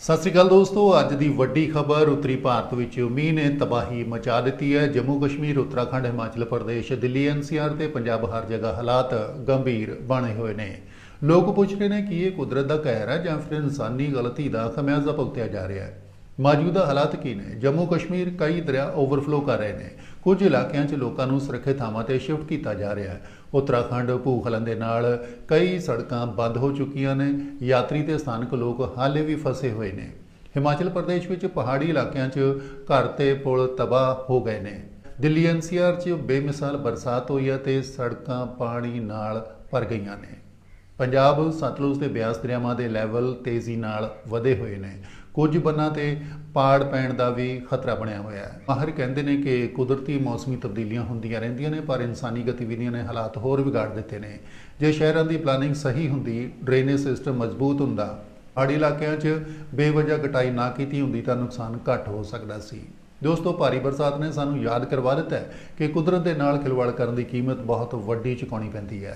ਸਤਿ ਸ੍ਰੀ ਅਕਾਲ ਦੋਸਤੋ, ਅੱਜ ਦੀ ਵੱਡੀ ਖਬਰ ਉੱਤਰੀ ਭਾਰਤ ਵਿੱਚ ਮੀਂਹ ਨੇ ਤਬਾਹੀ ਮਚਾ ਦਿੱਤੀ ਹੈ। ਜੰਮੂ ਕਸ਼ਮੀਰ, ਉੱਤਰਾਖੰਡ, ਹਿਮਾਚਲ ਪ੍ਰਦੇਸ਼, ਦਿੱਲੀ ਐਨਸੀਆਰ ਤੇ ਪੰਜਾਬ ਹਰ ਜਗ੍ਹਾ ਹਾਲਾਤ ਗੰਭੀਰ ਬਣੇ ਹੋਏ ਨੇ। ਲੋਕ ਪੁੱਛ ਰਹੇ ਨੇ ਕਿ ਇਹ ਕੁਦਰਤ ਦਾ ਕਹਿਰ ਹੈ ਜਾਂ ਫਿਰ ਇਨਸਾਨੀ ਗਲਤੀ ਦਾ ਖਮਿਆਜ਼ਾ ਭੁਗਤਿਆ ਜਾ ਰਿਹਾ ਹੈ। ਮੌਜੂਦਾ ਹਾਲਾਤ ਕੀ ਨੇ? ਜੰਮੂ ਕਸ਼ਮੀਰ ਕਈ ਦਰਿਆ ਓਵਰਫਲੋ ਕਰ ਰਹੇ ਨੇ। ਕੁਝ ਇਲਾਕਿਆਂ 'ਚ ਲੋਕਾਂ ਨੂੰ ਸੁਰੱਖਿਅਤ ਥਾਵਾਂ ਤੇ ਸ਼ਿਫਟ ਕੀਤਾ ਜਾ ਰਿਹਾ ਹੈ। ਉੱਤਰਾਖੰਡ, ਭੂਖਲਨ ਦੇ ਨਾਲ ਕਈ ਸੜਕਾਂ ਬੰਦ ਹੋ ਚੁੱਕੀਆਂ ਨੇ। ਯਾਤਰੀ ਤੇ ਸਥਾਨਕ ਲੋਕ ਹਾਲੇ ਵੀ ਫਸੇ ਹੋਏ ਨੇ। ਹਿਮਾਚਲ ਪ੍ਰਦੇਸ਼ ਵਿੱਚ ਪਹਾੜੀ ਇਲਾਕਿਆਂ 'ਚ ਘਰ ਤੇ ਪੁਲ ਤਬਾਹ ਹੋ ਗਏ ਨੇ। ਦਿੱਲੀ ਐਨਸੀਆਰ 'ਚ ਬੇਮਿਸਾਲ ਬਰਸਾਤ ਹੋਈ ਹੈ ਤੇ ਸੜਕਾਂ ਪਾਣੀ ਨਾਲ ਭਰ ਗਈਆਂ ਨੇ। ਪੰਜਾਬ ਸਤਲੁਜ ਤੇ ਬਿਆਸ ਦਰਿਆਵਾਂ ਦੇ ਲੈਵਲ ਤੇਜ਼ੀ ਨਾਲ ਵਧੇ ਹੋਏ ਨੇ। ਕੁਝ ਬੰਨਾਂ ਤੇ ਪਾੜ ਪੈਣ ਦਾ ਵੀ ਖਤਰਾ ਬਣਿਆ ਹੋਇਆ ਹੈ। ਮਾਹਰ ਕਹਿੰਦੇ ਨੇ ਕਿ ਕੁਦਰਤੀ ਮੌਸਮੀ ਤਬਦੀਲੀਆਂ ਹੁੰਦੀਆਂ ਰਹਿੰਦੀਆਂ ਨੇ, ਪਰ ਇਨਸਾਨੀ ਗਤੀਵਿਧੀਆਂ ਨੇ ਹਾਲਾਤ ਹੋਰ ਵਿਗਾੜ ਦਿੱਤੇ ਨੇ। ਜੇ ਸ਼ਹਿਰਾਂ ਦੀ ਪਲਾਨਿੰਗ ਸਹੀ ਹੁੰਦੀ ਡਰੇਨੇਜ ਸਿਸਟਮ ਮਜ਼ਬੂਤ ਹੁੰਦਾ, ਪਹਾੜੀ ਇਲਾਕਿਆਂ 'ਚ ਬੇਵਜ੍ਹਾ ਕਟਾਈ ਨਾ ਕੀਤੀ ਹੁੰਦੀ ਤਾਂ ਨੁਕਸਾਨ ਘੱਟ ਹੋ ਸਕਦਾ ਸੀ। ਦੋਸਤੋ, ਭਾਰੀ ਬਰਸਾਤ ਨੇ ਸਾਨੂੰ ਯਾਦ ਕਰਵਾ ਦਿੱਤਾ ਹੈ ਕਿ ਕੁਦਰਤ ਦੇ ਨਾਲ ਖਿਲਵਾੜ ਕਰਨ ਦੀ ਕੀਮਤ ਬਹੁਤ ਵੱਡੀ ਚੁਕਾਉਣੀ ਪੈਂਦੀ ਹੈ।